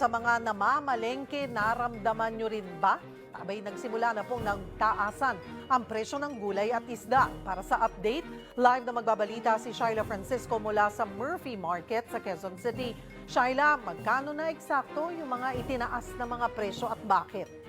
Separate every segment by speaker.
Speaker 1: sa mga namamalengke, naramdaman nyo rin ba? Abay, nagsimula na pong nagtaasan ang presyo ng gulay at isda. Para sa update, live na magbabalita si Shaila Francisco mula sa Murphy Market sa Quezon City. Shaila, magkano na eksakto yung mga itinaas na mga presyo at bakit?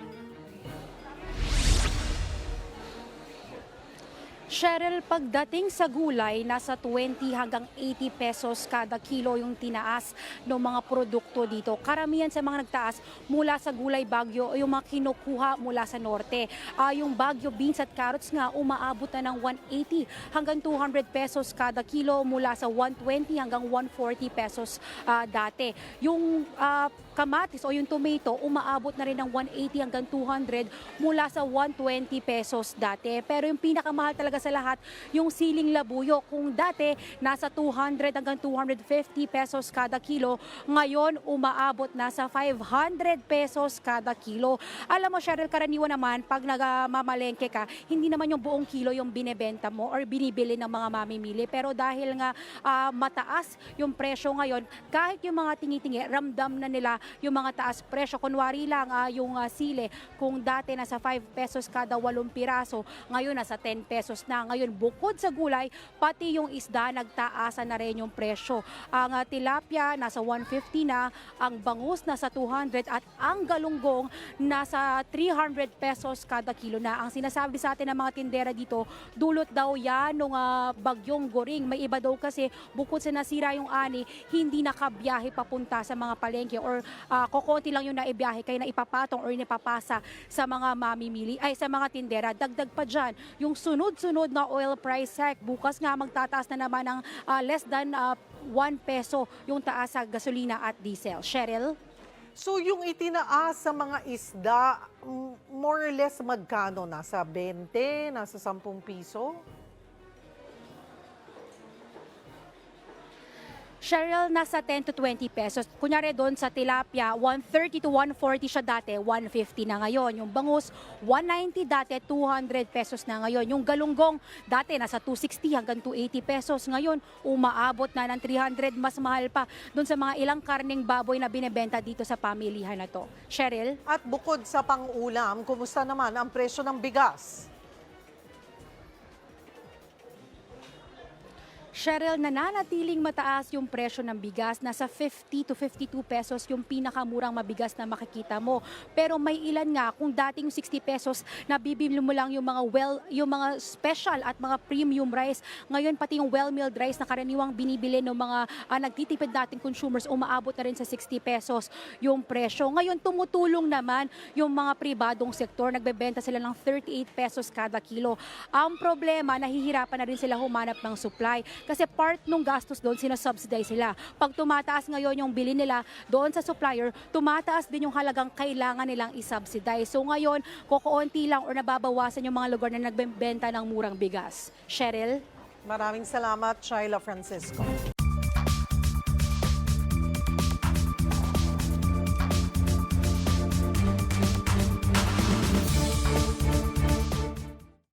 Speaker 2: Cheryl, pagdating sa gulay, nasa 20 hanggang 80 pesos kada kilo yung tinaas ng mga produkto dito. Karamihan sa mga nagtaas mula sa gulay bagyo o yung mga kinukuha mula sa norte. Ah, yung bagyo beans at carrots nga umaabot na ng 180 hanggang 200 pesos kada kilo mula sa 120 hanggang 140 pesos ah, dati. Yung ah, kamatis o yung tomato umaabot na rin ng 180 hanggang 200 mula sa 120 pesos dati. Pero yung pinakamahal talaga sa lahat, yung siling labuyo. Kung dati nasa 200 hanggang 250 pesos kada kilo, ngayon umaabot na sa 500 pesos kada kilo. Alam mo, Cheryl, karaniwan naman, pag nagmamalengke ka, hindi naman yung buong kilo yung binebenta mo or binibili ng mga mamimili. Pero dahil nga ah, mataas yung presyo ngayon, kahit yung mga tingi-tingi, ramdam na nila yung mga taas presyo. Kunwari lang ah, yung ah, sile, kung dati nasa 5 pesos kada 8 piraso, ngayon nasa 10 pesos. Ngayon, bukod sa gulay, pati yung isda, nagtaasan na rin yung presyo. Ang ah, tilapia, nasa 150 na, ang bangus, nasa 200, at ang galunggong, nasa 300 pesos kada kilo na. Ang sinasabi sa atin ng mga tindera dito, dulot daw yan nung ah, bagyong goring. May iba daw kasi, bukod sa nasira yung ani, hindi nakabiyahe papunta sa mga palengke or ah, kokonti lang yung naibiyahe kaya naipapatong or napapasa sa mga mamimili, ay sa mga tindera. Dagdag pa dyan, yung sunod-sunod na oil price hike. Bukas nga magtataas na naman ng ah, less than 1 peso yung taas sa gasolina at diesel. Cheryl?
Speaker 1: So yung itinaas sa mga isda, more or less magkano? Nasa 20? Nasa 10 piso?
Speaker 2: Cheryl, nasa 10 to 20 pesos. Kunyari doon sa tilapia, 130 to 140 siya dati, 150 na ngayon. Yung bangus, 190 dati, 200 pesos na ngayon. Yung galunggong, dati nasa 260 hanggang 280 pesos. Ngayon, umaabot na ng 300, mas mahal pa doon sa mga ilang karning baboy na binebenta dito sa pamilihan na to. Cheryl?
Speaker 1: At bukod sa pang-ulam, kumusta naman ang presyo ng bigas?
Speaker 2: Cheryl, nananatiling mataas yung presyo ng bigas. Nasa 50 to 52 pesos yung pinakamurang mabigas na makikita mo. Pero may ilan nga, kung dating 60 pesos, nabibili mo lang yung mga well, yung mga special at mga premium rice. Ngayon, pati yung well-milled rice na karaniwang binibili ng mga ah, nagtitipid dating consumers, umaabot na rin sa 60 pesos yung presyo. Ngayon, tumutulong naman yung mga pribadong sektor. Nagbebenta sila ng 38 pesos kada kilo. Ang problema, nahihirapan na rin sila humanap ng supply kasi part nung gastos doon sinasubsidize sila. Pag tumataas ngayon yung bili nila doon sa supplier, tumataas din yung halagang kailangan nilang isubsidize. So ngayon, kukuunti lang or nababawasan yung mga lugar na nagbebenta ng murang bigas. Cheryl?
Speaker 1: Maraming salamat, Shaila Francisco.